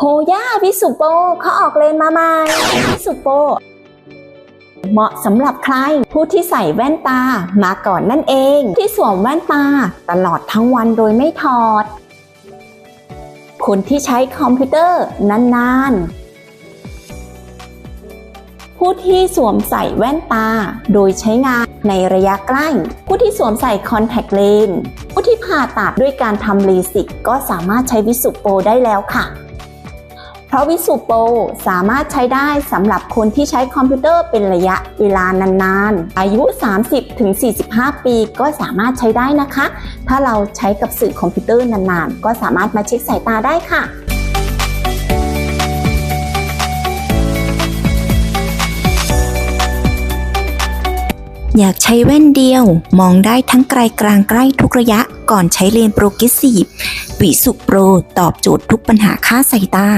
โฮย่าวิสุโปเขาออกเลนมาใหม่วิสุโป เหมาะสำหรับใครผู้ที่ใส่แว่นตามาก่อนนั่นเอง ที่สวมแว่นตาตลอดทั้งวันโดยไม่ถอด คนที่ใช้คอมพิวเตอร์นานๆ ผู้ที่สวมใส่แว่นตาโดยใช้งานในระยะใกล้ ผู้ที่สวมใส่คอนแทคเลนส์ผู้ที่ผ่าตัดด้วยการทำเลสิกก็สามารถใช้วิสุโปได้แล้วค่ะ เพราะวิสุโปรสามารถใช้ได้สำหรับคนที่ใช้คอมพิวเตอร์เป็นระยะเวลานานๆ อายุ 30-45 ปีก็สามารถใช้ได้นะคะ ถ้าเราใช้กับสื่อคอมพิวเตอร์นานๆ ก็สามารถมาเช็คสายตาได้ค่ะอยากใช้แว่นเดียว มองได้ทั้งไกลกลางใกล้ทุกระยะก่อนใช้เลนส์โปรเกรสซีฟวิสุโปรตอบโจทย์ทุกปัญหาค่าสายตา